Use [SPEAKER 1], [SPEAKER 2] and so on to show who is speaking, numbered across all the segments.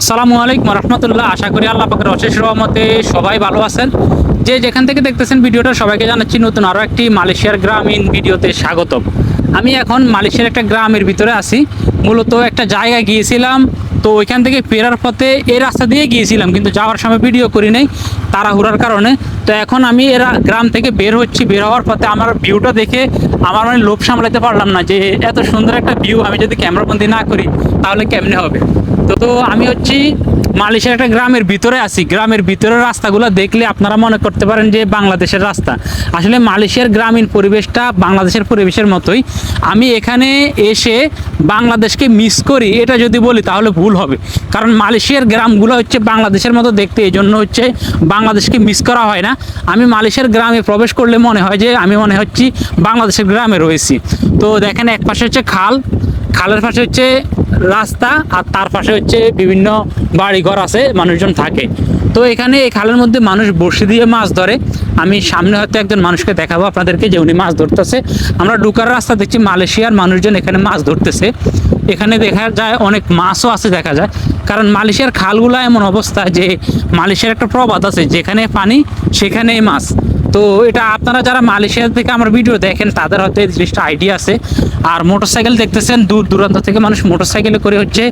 [SPEAKER 1] আসসালামু আলাইকুম রহমতুল্লাহ। আশা করি আল্লাহ পাকের অশেষ রহমতে সবাই ভালো আছেন। যে যেখান থেকে দেখতেছেন ভিডিওটা, সবাইকে জানাচ্ছি নতুন আরও একটি মালয়েশিয়ার গ্রামীণ ভিডিওতে স্বাগতম। আমি এখন মালয়েশিয়ার একটা গ্রামের ভিতরে আছি। মূলত একটা জায়গায় গিয়েছিলাম। তো ওইখান থেকে ফেরার পথে এ রাস্তা দিয়ে গিয়েছিলাম, কিন্তু যাওয়ার সময় ভিডিও করি নাই তাড়াহুড়ার কারণে। তো এখন আমি এরা গ্রাম থেকে বের হচ্ছি, বের হওয়ার পথে আমার ভিউটা দেখে আমার মানে লোভ সামলাতে পারলাম না যে এত সুন্দর একটা ভিউ আমি যদি ক্যামেরাবন্দি না করি তাহলে কেমনে হবে? তো তো আমি হচ্ছি মালয়েশিয়ার একটা গ্রামের ভিতরে আছি। গ্রামের ভিতরের রাস্তাগুলো দেখলে আপনারা মনে করতে পারেন যে বাংলাদেশের রাস্তা। আসলে মালয়েশিয়ার গ্রামীণ পরিবেশটা বাংলাদেশের পরিবেশের মতোই। আমি এখানে এসে বাংলাদেশকে মিস করি, এটা যদি বলি তাহলে ভুল হবে। কারণ মালয়েশিয়ার গ্রামগুলো হচ্ছে বাংলাদেশের মতো দেখতে এই জন্য হচ্ছে বাংলাদেশকে মিস করা হয় না। আমি মালয়েশিয়ার গ্রামে প্রবেশ করলে মনে হয় যে আমি মনে হচ্ছি বাংলাদেশের গ্রামে রয়েছি। তো দেখেন, এক পাশে হচ্ছে খাল, খালের পাশে হচ্ছে রাস্তা আর তার পাশে হচ্ছে বিভিন্ন বাড়ি ঘর আছে, মানুষজন থাকে। তো এখানে এই খালের মধ্যে মানুষ বসে দিয়ে মাছ ধরে। আমি সামনে হয়তো একজন মানুষকে দেখাবো আপনাদেরকে যে উনি মাছ ধরতেছে। আমরা ডুকার রাস্তা দেখছি মালয়েশিয়ার মানুষজন এখানে মাছ ধরতেছে। এখানে দেখা যায় অনেক মাছও আছে দেখা যায়। কারণ মালয়েশিয়ার খালগুলো এমন অবস্থা যে মালয়েশিয়ার একটা প্রবাদ আছে, যেখানে পানি, সেখানেই মাছ। তো এটা আপনারা যারা মালয়েশিয়া থেকে আমার ভিডিও দেখেন তাদের হয়তো এই জিনিসটা আইডিয়া আছে। আর মোটরসাইকেল দেখতেছেন দূর দূরান্ত থেকে মানুষ মোটরসাইকেলে করে হচ্ছে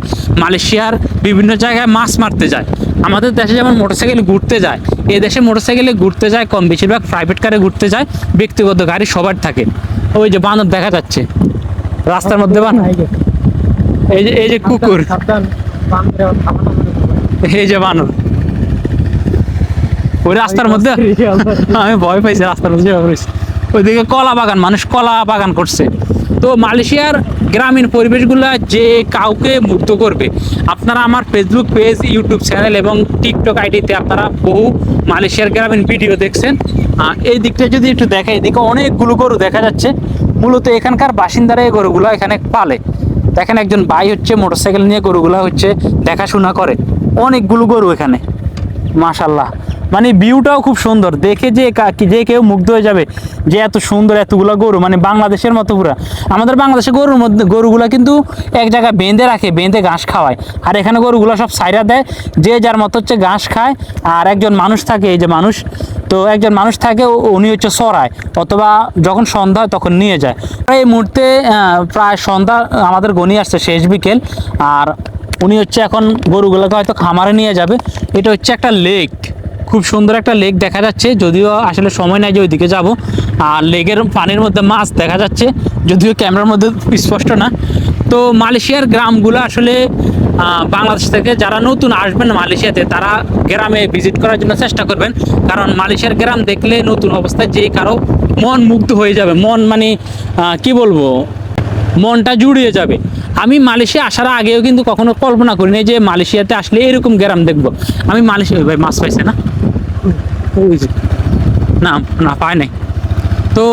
[SPEAKER 1] মালয়েশিয়ার বিভিন্ন জায়গায় মাছ মারতে যায়। আমাদের দেশে যেমন মোটরসাইকেল ঘুরতে যায় এ দেশে মোটরসাইকেলে ঘুরতে যায় কম বেশিরভাগ প্রাইভেট কারে ঘুরতে যায় ব্যক্তিগত গাড়ি সবার থাকে। ওই যে বানর দেখা যাচ্ছে রাস্তার মধ্যে বানর। এই যে এই যে কুকুর। এই যে বানর। ওই রাস্তার মধ্যে? আমি ভয় পাইছি রাস্তার মধ্যে। ওইদিকে কলা বাগান মানুষ কলা বাগান করছে। তো মালয়েশিয়ার গ্রামীণ পরিবেশগুলা যে কাউকে মুগ্ধ করবে আপনারা আমার ফেসবুক পেজ ইউটিউব চ্যানেল এবং টিকটক আইডিতে আপনারা বহু মালয়েশিয়ার গ্রামীণ ভিডিও দেখছেন। এই দিকটা যদি একটু দেখে এদিকে অনেকগুলো গরু দেখা যাচ্ছে। মূলত এখানকার বাসিন্দারা এই গরুগুলো এখানে পালে। দেখেন একজন ভাই হচ্ছে মোটরসাইকেল নিয়ে গরুগুলো হচ্ছে দেখাশোনা করে। অনেকগুলো গরু এখানে। মাশাল্লাহ মানে ভিউটাও খুব সুন্দর। দেখে যে যে কেউ মুগ্ধ হয়ে যাবে যে এত সুন্দর এতগুলো গরু মানে বাংলাদেশের মতো পুরা। আমাদের বাংলাদেশে গরুর মধ্যে, গরুগুলা কিন্তু এক জায়গায় বেঁধে রাখে, বেঁধে ঘাস খাওয়ায়। আর এখানে গরুগুলো সব সাইরা দেয়, যে যার মতো হচ্ছে ঘাস খায়, আর একজন মানুষ থাকে, এই যে মানুষ, তো একজন মানুষ থাকে উনি হচ্ছে সরায় অথবা যখন সন্ধ্যা হয় তখন নিয়ে যায়। এই মুহূর্তে প্রায় সন্ধ্যা, আমাদের গনি আসছে শেষ বিকেল, আর উনি হচ্ছে এখন গরুগুলোকে হয়তো খামারে নিয়ে যাবে। এটা হচ্ছে একটা লেক খুব সুন্দর একটা লেক দেখা যাচ্ছে। যদিও আসলে সময় নাই যে ওইদিকে যাব। আর লেকের পানির মধ্যে মাছ দেখা যাচ্ছে। যদিও ক্যামেরার মধ্যে স্পষ্ট না। তো মালয়েশিয়ার গ্রামগুলো আসলে বাংলাদেশ থেকে যারা নতুন আসবেন মালয়েশিয়াতে, তারা গ্রামে ভিজিট করার জন্য চেষ্টা করবেন। কারণ মালয়েশিয়ার গ্রাম দেখলে নতুন অবস্থায় যে কারও মন মুগ্ধ হয়ে যাবে। মন মানে কি বলব? মনটা জুড়িয়ে যাবে। আমি মালয়েশিয়া আসার আগেও কিন্তু কখনো কল্পনা করিনি যে মালয়েশিয়াতে আসলে এরকম গ্রাম দেখব। আমি মালয়েশিয়া, ভাই, মাছ পাইছে না। না না, পায় নাই। তো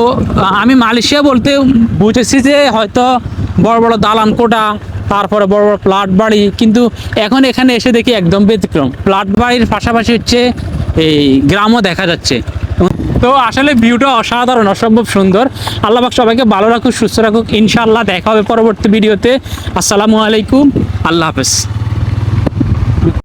[SPEAKER 1] আমি মালয়েশিয়া বলতে বুঝেছি যে হয়তো বড় বড় দালান কোটা, তারপরে বড় বড় প্লাট বাড়ি, কিন্তু এখন এখানে এসে দেখি একদম ব্যতিক্রম। প্লাট বাড়ির পাশাপাশি হচ্ছে এই গ্রামও দেখা যাচ্ছে। তো আসলে ভিউটা অসাধারণ, অসম্ভব সুন্দর। আল্লাহ পাক সবাইকে ভালো রাখুক, সুস্থ রাখুক। ইনশাআল্লাহ দেখা হবে পরবর্তী ভিডিওতে। আসসালামু আলাইকুম। আল্লাহ হাফেজ।